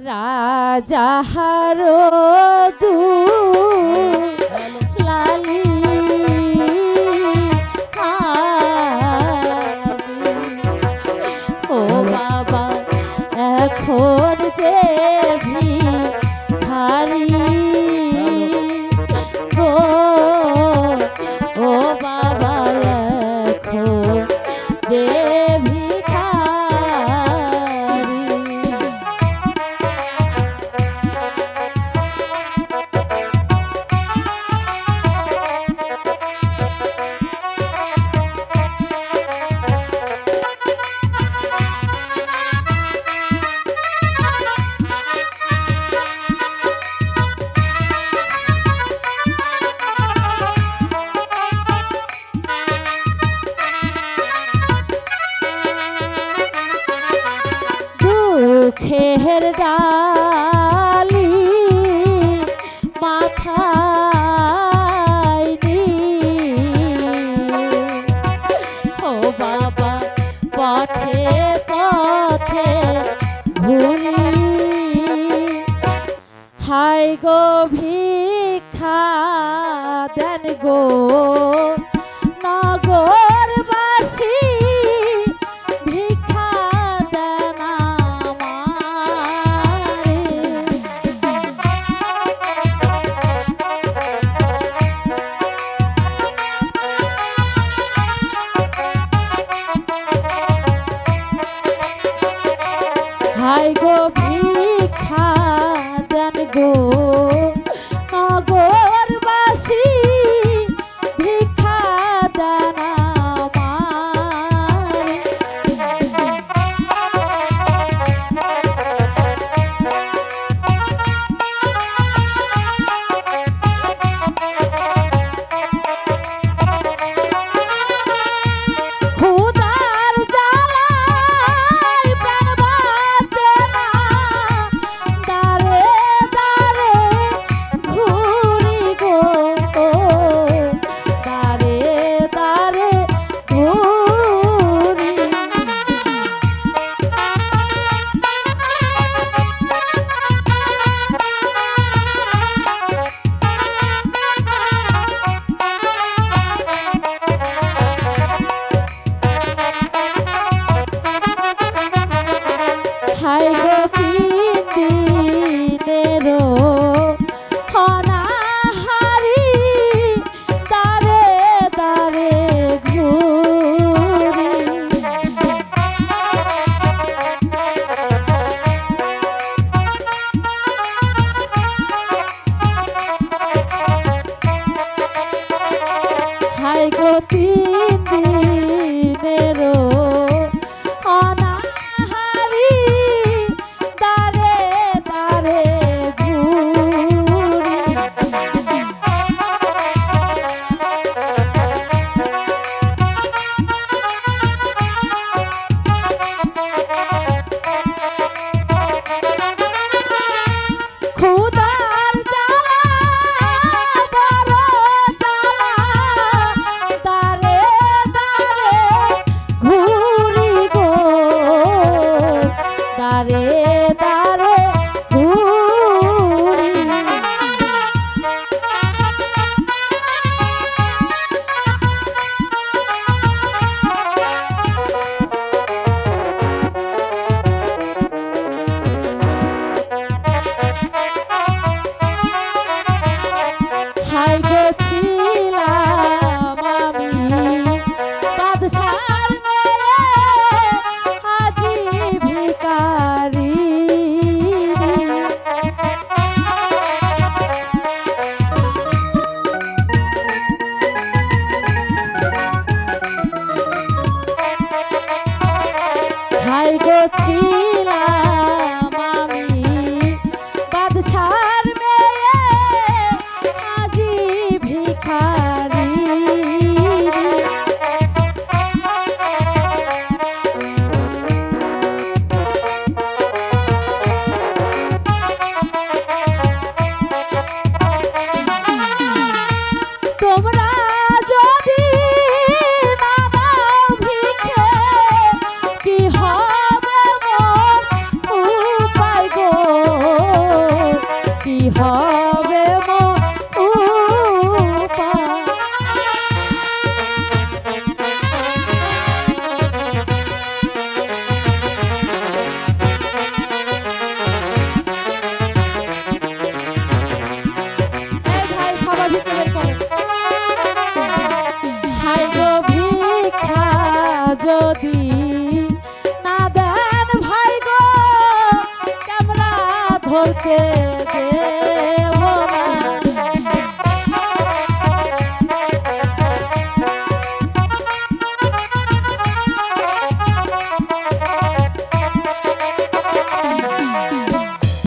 রাজাহার দু লালি। ও বাবা এখন দুঃখের ডালি মাথায় ও বাবা পথে পথে ঘুরি। হাই গো ভিক্ষা দেন গো। Hi. যদি না দেন ভাই গো ক্যামেরা ধরতে দে